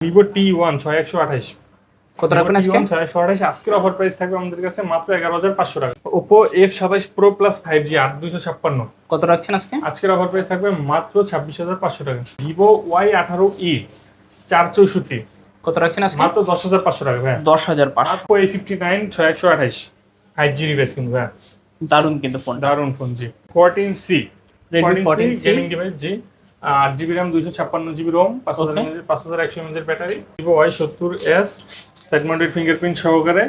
Vivo T one ছয় একশো আঠাশ। কত রাখবেন আজকে? ছয় একশো আঠাশ আজকের অফার প্রাইস থাকবে আমাদের কাছে মাত্র এগারো হাজার পাঁচশো টাকা। ওপো এফ সাতাশ প্রো প্লাস ফাইভ জি আট দুইশো ছাপ্পান্ন। কত রাখছেন আজকে? আজকের অফার প্রাইস থাকবে মাত্র ছাব্বিশ হাজার পাঁচশো টাকা। ভিভো ওয়াই আঠারো ই চার চৌষট্টি। কত রাখছেন আজকে? মাত্র দশ হাজার পাঁচশো টাকা ভাই দশ হাজার পাঁচশো। আপো এ ফিফটি নাইন ছয় একশো আঠাশ। ফাইভ জি ডিভাইস কিন্তু হ্যাঁ দারুণ কিন্তু ফোনটা দারুণ ফোন জি। Fourteen C Redmi 14C gaming device জি। আট জিবি র্যাম দুইশো ছাপ্পান্ন জিবি রোম পাঁচ হাজার. পাঁচ হাজার একশো এমএজের ব্যাটারি। ভিভো ওয়াই সত্তর এস সেগমেন্টেড ফিঙ্গারপ্রিন্ট সহকারে।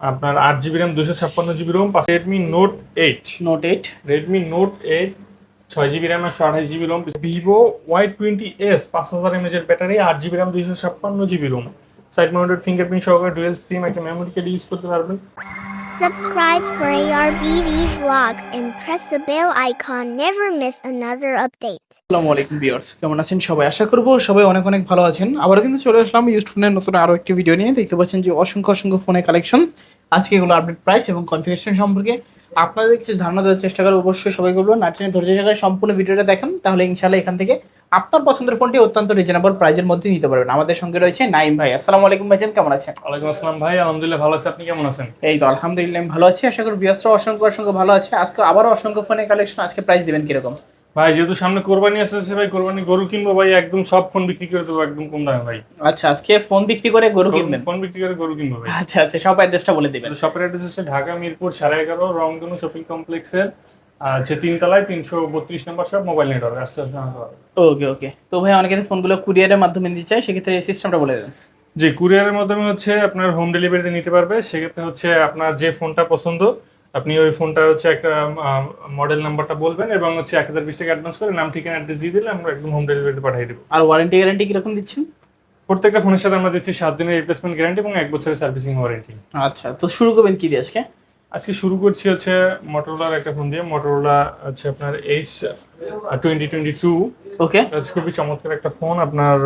আপনার আট জিবি র্যাম দুশো ছাপ্পান্ন GB ROM Redmi Note eight Note eight Redmi Note eight ছয় জিবি র্যাম একশো আঠাশ GB ROM Vivo Y twenty S পাঁচ হাজার এমএজের ব্যাটারি আট জিবি র্যাম দুইশো ছাপ্পান্ন GB ROM side mounted fingerprint সহকারে ডুয়েল সিম একটা মেমোরি কার্ড ইউজ করতে পারবেন। Subscribe for ARBV vlogs and press the bell icon. Never miss another update. আসসালামু আলাইকুম ভিউয়ার্স, কেমন আছেন? সবাই আশা করব সবাই অনেক অনেক ভালো আছেন। আবার কিন্তু চলে আসলাম ইউজ ফোনের নতুন আরও একটি ভিডিও নিয়ে। দেখতে পাচ্ছেন যে অসংখ্য অসংখ্য ফোনের কালেকশন আজকে এগুলো আপডেট প্রাইস এবং কনফিগারেশন সম্পর্কে। আপনাদের কিছু ধারণা দেওয়ার চেষ্টা করব, অবশ্যই সবাই বলব নাটিনে ধৈর্য সহকারে সম্পূর্ণ ভিডিওটা দেখেন, তাহলে ইনশাআল্লাহ এখান থেকে আপনার পছন্দের ফোনটি অত্যন্ত রিজনেবল প্রাইজের মধ্যে নিতে পারবেন। আমাদের সঙ্গে রয়েছে নাইম ভাই। আসসালামু আলাইকুম ভাইজান কেমন আছেন? ওয়ালাইকুম আসসালাম ভাই আলহামদুলিল্লাহ ভালো আছে। আপনি কেমন আছেন? এই তো আলহামদুলিল্লাহ আমি ভালো আছি। আশা করি বিয়াসরা অসংখ্য অসংখ্য ভালো আছে। আজকে আবারও অসংখ্য ফোনের কালেকশন আজকে প্রাইস দিবেন কীরকম? ভাই যেহেতু সামনে কোরবানি আসতেছে ভাই কোরবানি গরু কিনবো ভাই একদম সব ফোন বিক্রি করে দেবো একদম কম দামে ভাই। আচ্ছা আজকে ফোন বিক্রি করে গরু কিনবেন? ফোন বিক্রি করে গরু কিনবো ভাই। আচ্ছা আচ্ছা সব অ্যাড্রেসটা বলে দিবেন। শপের অ্যাড্রেস হচ্ছে ঢাকা মিরপুর সাড়ে এগারো রংধনু শপিং কমপ্লেক্সের যে তিনতলায় তিনশো বত্রিশ নম্বর সব মোবাইল নেটওয়ার্ক আসতে আসতে ওকে ওকে। তো ভাই অনেকে ফোনগুলো কুরিয়ারের মাধ্যমে নিতে চায় সেক্ষেত্রে এই সিস্টেমটা বলে দেন। যে কুরিয়ারের মাধ্যমে হচ্ছে আপনার হোম ডেলিভারিতে নিতে পারবে। সেক্ষেত্রে হচ্ছে আপনার যে ফোনটা পছন্দ আপনি ওই ফোনটা হচ্ছে একটা মডেল নাম্বারটা বলবেন এবং হচ্ছে এক হাজার বিশ টাকা অ্যাডভান্স করে নাম ঠিকানা অ্যাড্রেস দিয়ে দিলে আমরা একদম হোম ডেলিভারিতে পাঠিয়ে দেবো। আর ওয়ারেন্টি গ্যারান্টি কীরকম দিচ্ছেন? প্রত্যেকটা ফোনের সাথে আমরা দিচ্ছি সাত দিনের রিপ্লেসমেন্ট গ্যারান্টি এবং এক বছরের সার্ভিসিং ওয়ারেন্টি আচ্ছা তো শুরু করবেন কি দিয়ে আজকে? আজকে শুরু করছি হচ্ছে মোটরোলার একটা ফোন দিয়ে। মোটরোলা হচ্ছে আপনার H twenty twenty two okay খুবই চমৎকার একটা ফোন আপনার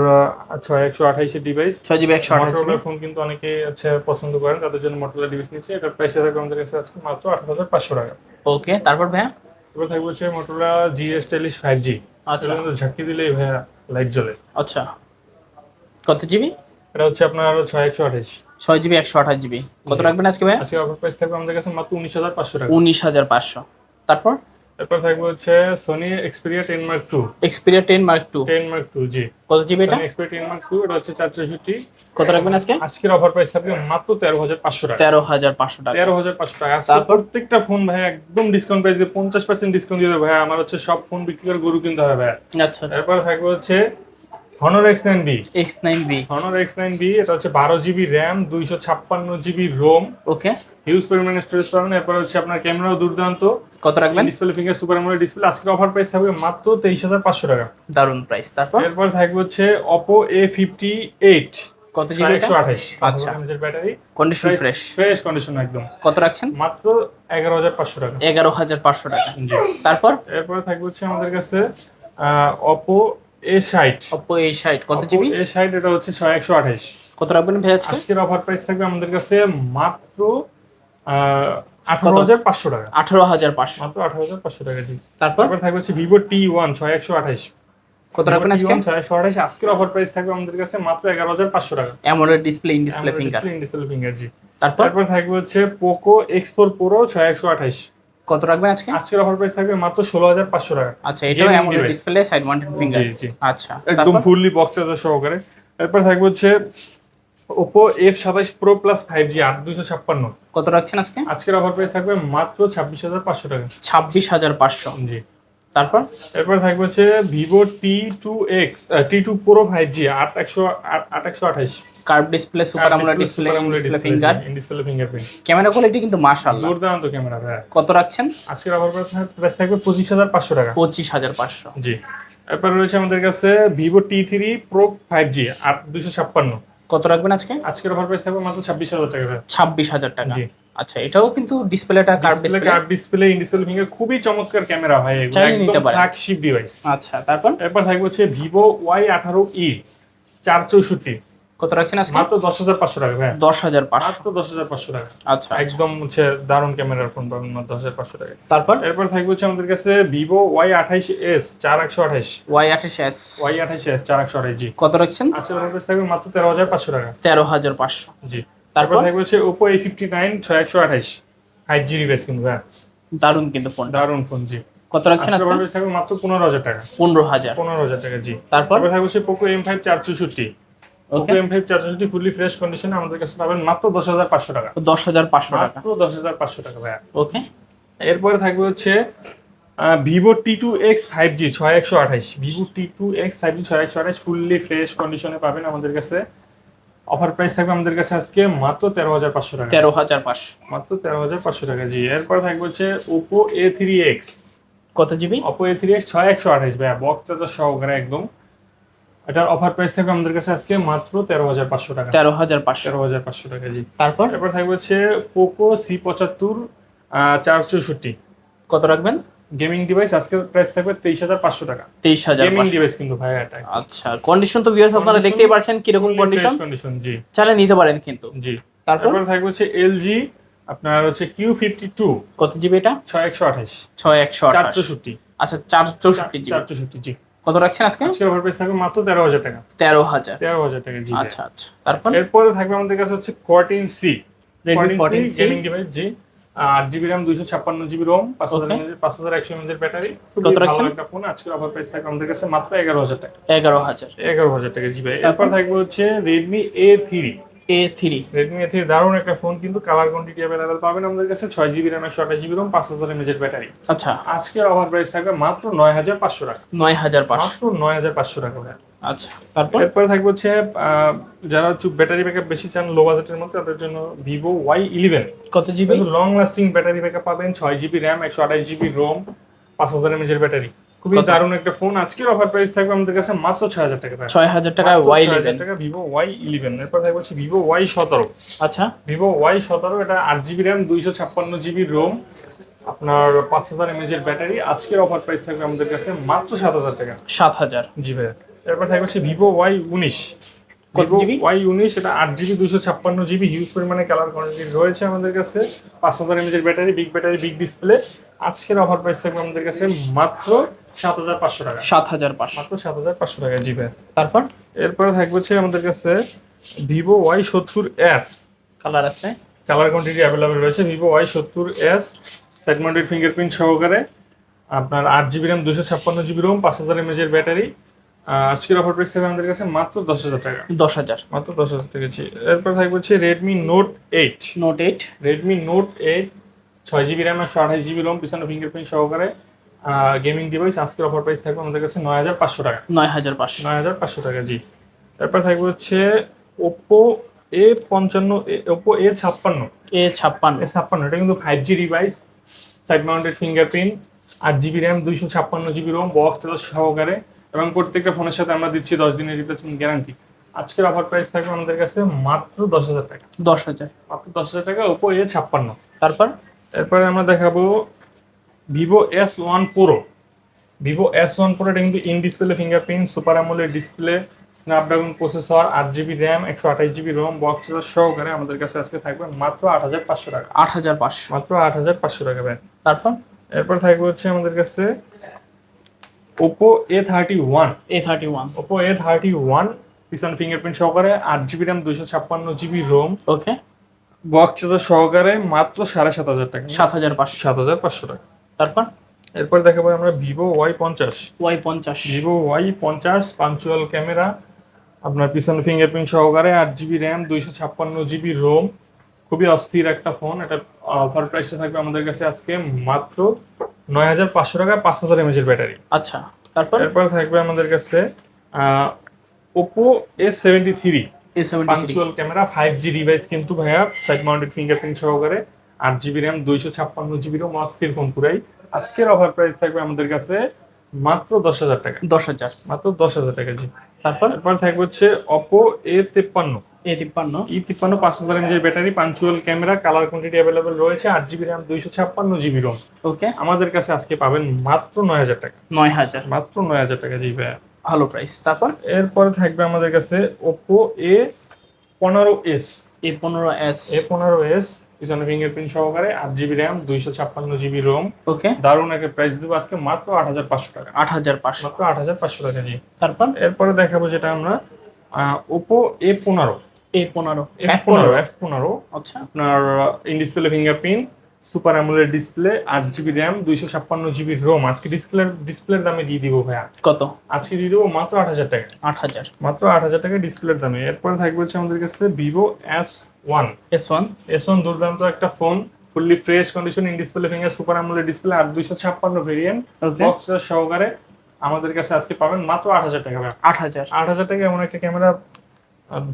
ছয় একশো আঠাইশের ডিভাইস ছয় জিবি একশো আঠাশ মোটরোলার ফোন কিন্তু অনেকে হচ্ছে পছন্দ করেন। তাদের জন্য মোটরোলা ডিভাইস নিচ্ছে। এটা প্রাইস থাকবে আমাদের কাছে আজকে মাত্র আট হাজার পাঁচশো টাকা। ওকে তারপর ভাইয়া? এবার থাকবে হচ্ছে মোটরোলা জিএস টেলিশ ফাইভ জি আচ্ছা। ঝাঁকি দিলে ভাইয়া লাইট জ্বলে। আচ্ছা। কত জিবি এটা হচ্ছে আপনার ছয় একশো আঠাইশ। ছয় জিবি একশো আঠাশ জিবি কত রাখবেন আজকে ভাইয়া? আজকে অফার প্রাইস থাকবে আমাদের কাছে মাত্র উনিশ হাজার পাঁচশো টাকা। উনিশ হাজার পাঁচশো। তারপর? এরপর থাকবে হচ্ছে Sony Xperia ten Mark two Xperia ten Mark two ten Mark two জি। কত জিবি এটা? এক্সপিরিয়া টেন মার্ক টু এটা হচ্ছে চার চৌষট্টি কত রাখবেন আজকে? আজকের অফার প্রাইস থাকবে মাত্র তেরো হাজার পাঁচশো টাকা। তেরো হাজার পাঁচশো টাকা। তেরো হাজার পাঁচশো টাকা। তারপর? প্রত্যেকটা ফোন ভাই একদম ডিসকাউন্ট প্রাইসে পঞ্চাশ পার্সেন্ট ডিসকাউন্ট দিয়ে দেবো ভাই আমার হচ্ছে সব ফোন বিক্রি করে গরু কিনতে হবে ভাই আচ্ছা আচ্ছা। তারপর থাকবে হচ্ছে Honor X nine B X nine B Honor X nine B এটা হচ্ছে বারো জিবি র্যাম দুইশো ছাপ্পান্ন জিবি রোম ওকে হিউজ পরিমাণে স্টোরেজ পাবেন। এরপর হচ্ছে আপনার ক্যামেরাও দুর্দান্ত। কত রাখবেন? Display finger super AMOLED display আজকের অফার প্রাইস থাকবে মাত্র তেইশ হাজার পাঁচশো টাকা। দারুণ প্রাইস তারপর? এরপর থাকবে হচ্ছে অপো এ ফিফটি এইট কত জিবি একশো আঠাশ। আচ্ছা। Battery condition fresh fresh condition একদম। কত রাখছেন? মাত্র এগারো হাজার পাঁচশো টাকা। এগারো হাজার পাঁচশো টাকা। তারপর? এরপরে থাকবে হচ্ছে আমাদের কাছে অপো এ ষাট অপো এই সাইট কত জিবি এ ষাট এটা হচ্ছে ছয় একশো আঠাশ। কত রাখবেন ভাই আজকে? আজকের অফার প্রাইস থাকবে আমাদের কাছে মাত্র আঠারো হাজার পাঁচশো টাকা। আঠারো হাজার পাঁচশো। মাত্র আঠারো হাজার পাঁচশো টাকা জি। তারপর? থাকবে হচ্ছে ভিভো টি ওয়ান ছয় একশো আঠাশ। কত রাখবেন আজকে? ছয় একশো আঠাশ। আজকের অফার প্রাইস থাকবে আমাদের কাছে মাত্র এগারো হাজার পাঁচশো টাকা। AMOLED display in display finger display finger জি। তারপর? তারপর থাকবে হচ্ছে পোকো এক্স ফোর প্রো ছয় একশো আঠাশ। কত রাখবেন আজকে? আজকের অফার প্রাইস থাকবে মাত্র ষোলো হাজার পাঁচশো টাকা। আচ্ছা এটাও AMOLED display side mounted finger জি জি। আচ্ছা একদম ফুললি বক্স চার্জার সহকারে। এরপর থাকবে হচ্ছে ওপো এফ Pro আট দুইশো ছাপ্পান্ন। কত রাখছেন আজকে? আজকের অফার প্রাইস থাকবে মাত্র ছাব্বিশ হাজার পাঁচশো টাকা। ছাব্বিশ হাজার পাঁচশো। জি। তারপর? এরপর থাকবে হচ্ছে Vivo T two X T two pro five G আট একশো আট একশো আঠাশ। Curve display super AMOLED display display finger display fingerprint camera quality কিন্তু মাশাআল্লাহ। দুর্দান্ত ক্যামেরা হ্যাঁ কত রাখছেন? আজকের অফার প্রাইস থাকবে পঁচিশ হাজার পাঁচশো টাকা। পঁচিশ হাজার পাঁচশো। জি। এরপর রয়েছে আমাদের কাছে Vivo T three pro five G আট দুশো ছাপ্পান্ন। কত রাখবেন আজকে? আজকের অফার প্রাইস থাকবে মাত্র ছাব্বিশ হাজার টাকা ভাই। ছাব্বিশ হাজার টাকা। জি। আচ্ছা এটাও কিন্তু ডিসপ্লেটা curve display curve display in display finger খুবই চমৎকার ক্যামেরা ভাই এগুলো। চাইলে একদম ফ্ল্যাগশিপ ডিভাইস আচ্ছা তারপর? এরপর থাকবে হচ্ছে ভিভো ওয়াই আঠারো ই চার চৌষট্টি। কত রাখছেন আজকে? মাত্র দশ হাজার পাঁচশো টাকা ভাই দশ হাজার পাঁচশো। মাত্র দশ হাজার পাঁচশো টাকা। আচ্ছা একদম হচ্ছে দারুণ ক্যামেরার ফোন পাবেন মাত্র দশ হাজার পাঁচশো টাকা। তারপর? এরপর থাকবে হচ্ছে আমাদের কাছে ভিভো ওয়াই আঠাইশ এস চার একশো আঠাইশ। ওয়াই আঠাশ এস ওয়াই আঠাইশ এস চার একশো আঠাইশ জি কত রাখছেন? কাছে থাকবে মাত্র তেরো হাজার পাঁচশো টাকা। তেরো হাজার পাঁচশো। জি। তারপর? থাকবে হচ্ছে ওপো এ ফিফটি নাইন ছয় একশো আঠাইশ ফাইভ জি রিভেস কিন্তু হ্যাঁ। দারুণ কিন্তু ফোনটা দারুণ ফোন জি। কত রাখছেন আজকে? আজকে থাকবে মাত্র পনেরো হাজার টাকা। পনেরো হাজার। পনেরো হাজার টাকা জি। তারপর? তারপর থাকবে চার চৌষট্টি ওকে। এম ফাইভ চার চৌষট্টি ফুললি ফ্রেশ কন্ডিশনে আমাদের কাছে পাবেন মাত্র দশ হাজার পাঁচশো টাকা। দশ হাজার পাঁচশো টাকা। মাত্র দশ হাজার পাঁচশো টাকা ভাইয়া। ওকে। এরপরে থাকবে হচ্ছে Vivo T two X five G ছয় একশো আঠাইশ Vivo T two X five G ছয় একশো আঠাইশ ফুললি ফ্রেশ কন্ডিশনে পাবেন আমাদের কাছে। অফার প্রাইস থাকবে আমাদের কাছে আজকে মাত্র তেরো হাজার পাঁচশো টাকা। তেরো হাজার পাঁচশো। মাত্র তেরো হাজার পাঁচশো টাকা জি। এরপরে থাকবে হচ্ছে ওপো এ থ্রি এক্স কত GB? Oppo A three X ছয় একশো আঠাইশ ভাইয়া বক্স চার্জার সহকারে একদম। এটার অফার প্রাইস থাকবে আমাদের কাছে আজকে মাত্র তেরো হাজার পাঁচশো টাকা। তেরো হাজার পাঁচশো। তেরো হাজার পাঁচশো টাকা জি। তারপর? এরপর থাকবে হচ্ছে পোকো সি পঁচাত্তর চার চৌষট্টি। কত রাখবেন? গেমিং ডিভাইস আজকে প্রাইস থাকবে তেইশ হাজার পাঁচশো টাকা। তেইশ হাজার গেমিং ডিভাইস কিন্তু ভাই এটা। আচ্ছা কন্ডিশন তো ভিউয়ার্স আপনারা দেখতেই পারছেন কীরকম কন্ডিশন কন্ডিশন জি। চাইলে নিতে পারেন কিন্তু। জি। তারপর? থাকবে হচ্ছে এলজি আপনার হচ্ছে কিউ ফিফটি টু কত জিবি এটা? ছয় একশো আঠাশ। ছয় একশো চৌষট্টি আচ্ছা চার চৌষট্টি জিবি চার চৌষট্টি জি। কত রাখছেন আজকে? আজকের অফার প্রাইস থাকবে মাত্র তেরো হাজার টাকা। তেরো হাজার। তেরো হাজার টাকা জি। আচ্ছা আচ্ছা। তারপর? এরপরে থাকবে আমাদের কাছে হচ্ছে fourteen C Redmi fourteen gaming device জি। আট জিবি র্যাম দুইশো ছাপ্পান্ন জিবি রোম পাঁচ হাজার পাঁচ হাজার একশো এমএজের ব্যাটারি। কত রাখছেন? একটা ফোন আজকে অফার প্রাইস থাকে আমাদের কাছে মাত্র এগারো হাজার টাকা। এগারো হাজার। এগারো হাজার টাকা জিবি তারপর? এরপর থাকবে হচ্ছে Redmi A three A three Redmi A three দারুণ একটা ফোন কিন্তু কালার কোয়ান্টিটি অ্যাভেলেবেল পাবেন আমাদের কাছে ছয় জিবি র্যাম একশো আঠাশ জিবি রোম পাঁচ হাজার এমএজের ব্যাটারি। আচ্ছা। আজকের অফার প্রাইস থাকবে মাত্র নয় হাজার পাঁচশো টাকা। নয় হাজার পাঁচশো। নয় হাজার পাঁচশো টাকা। আচ্ছা তারপর? এরপরে থাকবে হচ্ছে যারা ব্যাটারি ব্যাকআপ বেশি চান লো বাজেটের মধ্যে তাদের জন্য ভিভো ওয়াই ইলেভেন কত GB long lasting battery backup পাবেন ছয় জিবি র্যাম একশো আঠাশ জিবি রোম পাঁচ হাজার এমএজের ব্যাটারি। খুবই? দারুণ একটা ফোন আজকের অফার প্রাইস থাকবে আমাদের কাছে মাত্র ছয় হাজার টাকা। ছয় হাজার টাকা ওয়াই ইলেভেন টাকা ভিভো ওয়াই ইলেভেন এরপর থাকবে হচ্ছে ভিভো ওয়াই সতেরো। আচ্ছা। ভিভো ওয়াই সতেরো এটা আট জিবি র্যাম দুইশো ছাপ্পান্ন জিবি রোম আপনার পাঁচ হাজার এমএজ এর ব্যাটারি আজকের অফার প্রাইস থাকবে আমাদের কাছে মাত্র সাত হাজার টাকা। সাত হাজার। জি ভাইয়া। এরপর থাকবে হচ্ছে ভিভো ওয়াই উনিশ। ওয়াই উনিশ এটা আট জিবি দুশো ছাপ্পান্ন জিবি হিউজ পরিমাণে কালার কোয়ান্টিটি রয়েছে আমাদের কাছে। পাঁচ হাজার mAh battery big battery big display আজকের অফার প্রাইস থাকবে আমাদের কাছে মাত্র সাত হাজার পাঁচশো টাকা। সাত হাজার পাঁচশো। মাত্র সাত হাজার পাঁচশো টাকা জি ভাইয়া তারপর? এরপরে থাকবে হচ্ছে আমাদের কাছে ভিভো ওয়াই সত্তর এস। কালার আছে? কালার কোয়ান্টিটি অ্যাভেলেবেল রয়েছে ভিভো ওয়াই সত্তর এস। সেগমেন্টেড ফিঙ্গারপ্রিন্ট সহকারে আপনার আট জিবি র্যাম দুশো ছাপ্পান্ন জিবি রোম পাঁচ হাজার এমএজের ব্যাটারি। আজকের অফার প্রাইস থাকবে আমাদের কাছে মাত্র দশ হাজার টাকা। দশ হাজার। মাত্র দশ হাজার টাকা এরপর থাকবে হচ্ছে Redmi Note eight Note eight Redmi Note eight ছয় জিবি র্যাম একশো আঠাশ জিবি রোম পিছনে ফিঙ্গারপ্রিন্ট সহকারে। গেমিং ডিভাইস আজকের অফার প্রাইস থাকবে আমাদের কাছে নয় হাজার পাঁচশো টাকা। নয় হাজার পাঁচশো। নয় হাজার পাঁচশো টাকা জি। তারপর থাকবে হচ্ছে ওপো এ পঞ্চান্ন ওপো এ ছাপ্পান্ন। এ ছাপ্পান্ন। এ ছাপ্পান্ন এটা কিন্তু five G device side mounted fingerprint আট জিবি র্যাম দুইশো ছাপ্পান্ন জিবি রোম বক্স চার্জার সহকারে এবং প্রত্যেকটা ফোনের সাথে আমরা দিচ্ছি দশ দিনের রিপ্লেসমেন্ট গ্যারান্টি আজকের অফার প্রাইস থাকবে আমাদের কাছে মাত্র দশ হাজার টাকা। দশ হাজার। মাত্র দশ হাজার টাকা ওপো এ ছাপ্পান্ন। তারপর? এরপরে আমরা দেখাবো Vivo S one pro Vivo S one pro এটা কিন্তু in display fingerprint super AMOLED display Snapdragon processor আট জিবি র্যাম একশো আঠাশ জিবি রোম বক্স সহকারে আমাদের কাছে আজকে থাকবে মাত্র আট হাজার পাঁচশো টাকা। আট হাজার পাঁচশো। মাত্র আট হাজার পাঁচশো টাকা ব্যান তারপর এরপর থাকবে হচ্ছে আমাদের কাছে Oppo A thirty one A thirty one Oppo A thirty one পিছন ফিঙ্গারপ্রিন্ট সহকারে আট জিবি র্যাম দুইশো ছাপ্পান্ন জিবি রোম ওকে বক্স সহকারে মাত্র সাড়ে সাত হাজার টাকা। সাত হাজার পাঁচশো। সাত হাজার পাঁচশো টাকা। তারপর? এরপর দেখাবো আমরা ভিভো ওয়াই পঞ্চাশ। ওয়াই পঞ্চাশ। ভিভো ওয়াই পঞ্চাশ পাঞ্চুয়াল ক্যামেরা আপনার পিছনে ফিঙ্গারপ্রিন্ট সহকারে আট জিবি র্যাম দুইশো ছাপ্পান্ন জিবি রোম খুবই অস্থির একটা ফোন এটা অফার প্রাইসটা থাকবে আমাদের কাছে আজকে মাত্র নয় হাজার পাঁচশো টাকা পাঁচ হাজার এমএজের ব্যাটারি আচ্ছা তারপর? এরপর থাকবে আমাদের কাছে Oppo S seventy three A seventy three punch hole camera five G device কিন্তু ভাইয়া সাইড মাউন্টেড ফিঙ্গারপ্রিন্ট সহকারে। আট জিবি র্যাম দুইশো ছাপ্পান্ন জিবি রোম অস্থির ফোন পুরাই। আজকের অফার প্রাইস থাকবে আমাদের কাছে মাত্র দশ হাজার টাকা। দশ হাজার। মাত্র দশ হাজার টাকা জি। তারপর এরপর থাকবে হচ্ছে অপো এ তেপ্পান্ন। এ তিপ্পান্ন। ই তিপ্পান্ন পাঁচ হাজার এমএজের battery punch hole camera colour quantity available রয়েছে আট জিবি র্যাম দুইশো ছাপ্পান্ন জিবি রোম ওকে। আমাদের কাছে আজকে পাবেন মাত্র নয় হাজার টাকা। নয় হাজার। মাত্র নয় হাজার টাকা জি ভাইয়া। ভালো প্রাইস তারপর? এরপরে থাকবে আমাদের কাছে ওপো এ পনেরো এস এ পনেরো এস এ পনেরো এস পিছনে ফিঙ্গারপ্রিন্ট সহকারে আট জিবি র্যাম দুইশো ছাপ্পান্ন জিবি রোম ওকে দারুণ একটা প্রাইস দেবো আজকে মাত্র আট হাজার পাঁচশো টাকা। আট হাজার পাঁচশো। মাত্র আট হাজার পাঁচশো টাকা জি। তারপর? এরপরে দেখাবো যেটা আমরা ওপো এ পনেরো। এ পনেরো। এফ পনেরো এফ পনেরো। আচ্ছা। আপনার in display fingerprint super AMOLED display আট জিবি র্যাম দুইশো ছাপ্পান্ন জিবি রোম আজকে ডিসপ্লে ডিসপ্লের দামে দিয়ে দিব ভাইয়া। কত? আজকে দিয়ে দেবো মাত্র আট হাজার টাকা। আট হাজার। মাত্র আট হাজার টাকা ডিসপ্লের দামে। এরপরে থাকবে হচ্ছে আমাদের কাছে Vivo S one S one S one দুর্দান্ত একটা phone fully fresh condition in display finger super AMOLED display আর দুইশো ছাপ্পান্ন ভেরিয়েন্ট বক্স সহকারে আমাদের কাছে আজকে পাবেন মাত্র আট হাজার টাকা আট হাজার। আট হাজার টাকা এমন একটা ক্যামেরা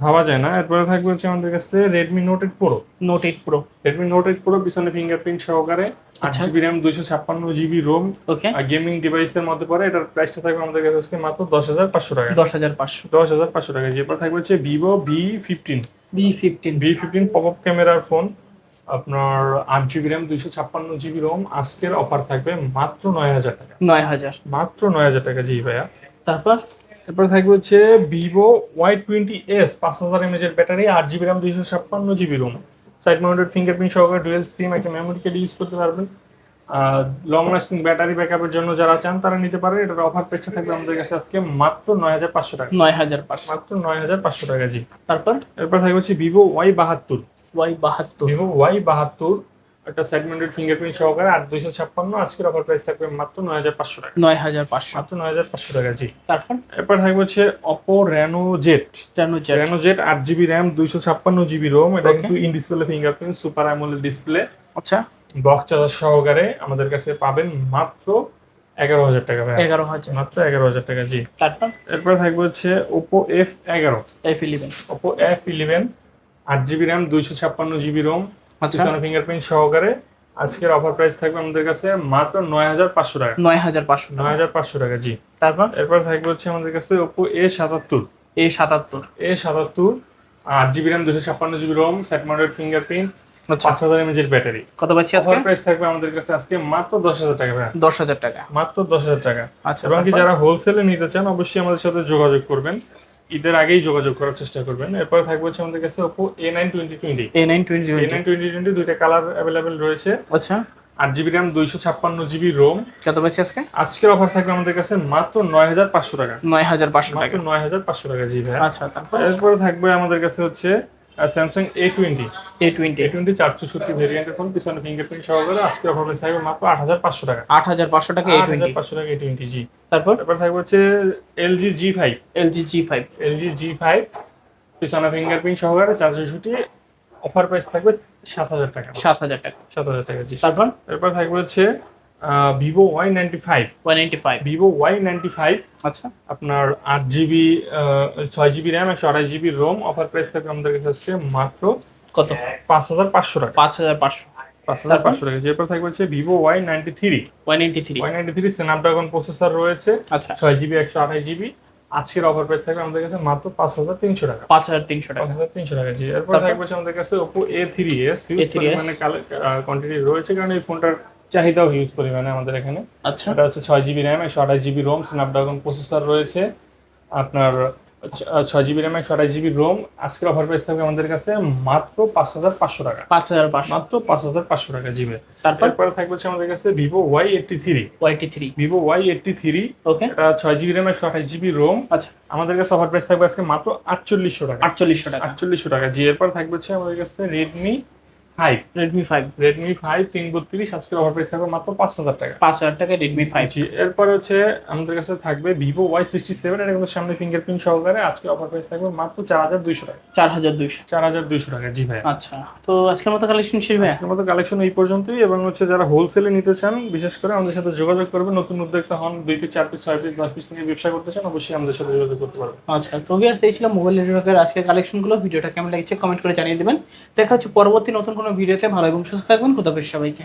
ভাবা যায় না। এরপরে থাকবে হচ্ছে আমাদের কাছে Redmi Note eight Pro Note eight Pro Redmi Note eight Pro পিছনে ফিঙ্গারপ্রিন্ট সহকারে আট আচ্ছা। জিবি র্যাম দুইশো ছাপ্পান্ন জিবি রোম ওকে আর গেমিং ডিভাইসের মধ্যে পড়ে এটার প্রাইসটা থাকবে আমাদের কাছে আজকে মাত্র দশ হাজার পাঁচশো টাকা। দশ হাজার পাঁচশো। দশ হাজার পাঁচশো টাকা। এরপর থাকবে হচ্ছে Vivo V fifteen B fifteen V fifteen pop up ক্যামেরার ফোন আপনার আট জিবি র্যাম দুইশো ছাপ্পান্ন জিবি রোম আজকের অফার থাকবে মাত্র নয় হাজার টাকা। নয় হাজার। মাত্র নয় হাজার টাকা জি ভাইয়া। তারপর? এরপর থাকবে হচ্ছে ভিভো ওয়াই টোয়েন্টি এস পাঁচ হাজার এমএচ এর ব্যাটারি আট জিবি র্যাম দুইশো ছাপ্পান্ন GB ROM side mounted fingerprint সহকারে ডুয়েল সিম একটা মেমোরি কার্ড ইউজ করতে পারবেন। লং লাস্টিং ব্যাটারি ব্যাকআপের জন্য যারা চান তারা নিতে পারে এটার অফার পেছনে থাকবে আমাদের কাছে আজকে মাত্র নয় হাজার পাঁচশো টাকা। নয় হাজার পাঁচশো। মাত্র নয় হাজার পাঁচশো টাকা জি। তারপর? এরপর থাকবে হচ্ছে ভিভো ওয়াই বাহাত্তর। ওয়াই বাহাত্তর। ভিভো ওয়াই বাহাত্তর একটা সেগমেন্টেড ফিঙ্গারপ্রিন্ট সহকারে আর দুইশো ছাপ্পান্ন আজকের অফার প্রাইস থাকবে মাত্র নয় হাজার পাঁচশো টাকা। নয় হাজার পাঁচশো। মাত্র নয় হাজার পাঁচশো টাকা জি। তারপর? এরপর থাকবে হচ্ছে Oppo Reno Z Reno Z Reno Z আট জিবি র্যাম দুইশো ছাপ্পান্ন জিবি রোম এটা কিন্তু in display fingerprint super AMOLED display আচ্ছা। বক্স চার্জার সহকারে আমাদের কাছে পাবেন মাত্র এগারো হাজার টাকা ভাই এগারো হাজার। মাত্র এগারো হাজার টাকা জি। তারপর? এরপর থাকবে হচ্ছে ওপো এফ এগারো। F eleven Oppo F eleven আট জিবি র্যাম দুইশো ছাপ্পান্ন জিবি রোম পিছনে ফিঙ্গারপ্রিন্ট সহকারে। আজকের অফার প্রাইস থাকবে আমাদের কাছে মাত্র নয় হাজার পাঁচশো টাকা। নয় হাজার পাঁচশো নয় হাজার পাঁচশো টাকা জি। তারপর? এরপর থাকবে হচ্ছে আমাদের কাছে ওপো এ সাতাত্তর। এ সাতাত্তর। এ সাতাত্তর আট জিবি র্যাম দুশো ছাপ্পান্ন GB ROM side mounted fingerprint আচ্ছা। পাঁচ হাজার এমএজ এর ব্যাটারি কত পাচ্ছি আজকে? প্রাইস থাকবে আমাদের কাছে আজকে মাত্র দশ হাজার টাকা দশ হাজার টাকা। মাত্র দশ হাজার টাকা। আচ্ছা এবং কি? যারা হোলসেলে নিতে চান অবশ্যই আমাদের সাথে যোগাযোগ করবেন। ঈদের আগেই যোগাযোগ করার চেষ্টা করবেন। এরপরে থাকবে হচ্ছে আমাদের কাছে Oppo A nine twenty twenty A nine twenty A nine twenty twenty দুইটা কালার অ্যাভেলেবেল রয়েছে। আচ্ছা। আট জিবি র্যাম দুইশো ছাপ্পান্ন জিবি রোম কত পাচ্ছি আজকে? আজকের অফার থাকবে আমাদের কাছে মাত্র নয় হাজার পাঁচশো টাকা। নয় হাজার পাঁচশো টাকা। নয় হাজার পাঁচশো টাকা জি ভাই। আচ্ছা তারপর? এরপরে থাকবে আমাদের কাছে হচ্ছে Samsung A twenty A twenty A twenty চার চৌষট্টি ভেরিয়েন্টের ফোন পিছনে ফিঙ্গারপ্রিন্ট সহকারে আজকে অফার প্রাইস থাকবে মাত্র আট হাজার পাঁচশো টাকা। আট হাজার পাঁচশো টাকা এ টোয়েন্টি পাঁচশো টাকা এ টোয়েন্টি জি। তারপর? তারপর থাকবে হচ্ছে LG G five LG G five LG G five পিছনে ফিঙ্গারপ্রিন্ট সহকারে চার চৌষট্টি অফার প্রাইস থাকবে সাত হাজার টাকা। সাত হাজার টাকা। সাত হাজার টাকা জি। তারপর? এরপর থাকবে হচ্ছে Vivo Y ninety five one eighty five Vivo Y ninety five আচ্ছা। আপনার আট জিবি ছয় জিবি র্যাম একশো আঠাশ জিবি রোম অফার প্রাইস থাকবে আমাদের কাছে আজকে মাত্র কত? পাঁচ হাজার পাঁচশো টাকা। পাঁচ হাজার পাঁচশো। পাঁচ হাজার পাঁচশো টাকা। এরপর থাকবে হচ্ছে Vivo Y ninety three one eighty three Y ninety three Snapdragon processor রয়েছে। আচ্ছা। ছয় জিবি একশো আঠাশ জিবি আজকের অফার প্রাইস থাকবে আমাদের কাছে মাত্র পাঁচ হাজার তিনশো টাকা। পাঁচ হাজার তিনশো পাঁচ টাকা হাজার তিনশো টাকা। জি এরপর থাকবে আমাদের কাছে Oppo A three S A3s মানে কোয়ান্টিটি রয়েছে। কারণ এই ফোনটার চাহিদাও হিউজ পরিমাণে আমাদের এখানে। আচ্ছা। এটা হচ্ছে ছয় জিবি র্যাম একশো আঠাশ জিবি রোম স্ন্যাপড্রাগন প্রসেসর রয়েছে। আপনার ছয় জিবি র্যাম একশো আঠাশ জিবি রোম আজকের অফার প্রাইস থাকবে আমাদের কাছে মাত্র পাঁচ হাজার পাঁচশো টাকা। পাঁচ হাজার পাঁচশো। মাত্র পাঁচ হাজার পাঁচশো টাকা জিবে তারপর? থাকবে হচ্ছে আমাদের কাছে Vivo Y eighty three Y eighty three Vivo Y eighty three okay এটা ছয় জিবি র্যাম একশো আঠাশ জিবি রোম আচ্ছা। আমাদের কাছে অফার প্রাইস থাকবে আজকে মাত্র আটচল্লিশশো টাকা। আটচল্লিশশো টাকা। আটচল্লিশশো টাকা। জি এরপর থাকবে হচ্ছে আমাদের কাছে Redmi five Redmi five Redmi five তিন বত্রিশ আজকের অফার প্রাইস থাকবে মাত্র পাঁচ হাজার টাকা। পাঁচ হাজার টাকা রেডমি ফাইভ জি এরপর হচ্ছে আমাদের কাছে থাকবে ভিভো ওয়াই সিক্সটি সেভেন এটা কিন্তু সামনে ফিঙ্গারপ্রিন্ট সহকারে আজকে অফার প্রাইস থাকবে মাত্র চার হাজার দুইশো টাকা। চার হাজার দুইশো। চার হাজার দুইশো টাকা জি ভাই আচ্ছা তো আজকের মতো কালেকশন শেষ ভাই আজকের মতো কালেকশন এই পর্যন্তই এবং হচ্ছে যারা হোলসেলে নিতে চান বিশেষ করে আমাদের সাথে যোগাযোগ করবে নতুন উদ্যোক্তা হন দুই পিস চার পিস ছয় পিস দশ পিস নিয়ে ব্যবসা করতে চান অবশ্যই আমাদের সাথে যোগাযোগ করতে পারবেন। আচ্ছা তো ভিউয়ার্স এই ছিল মোবাইল নেটওয়ার্কের আজকের কালেকশনগুলো ভিডিওটা কেমন লাগছে কমেন্ট করে জানিয়ে দেবেন। দেখা হচ্ছে পরবর্তী নতুন কোনো ভিডিওতে ভালো এবং সুস্থ থাকবেন। খুদাফিজ সবাইকে।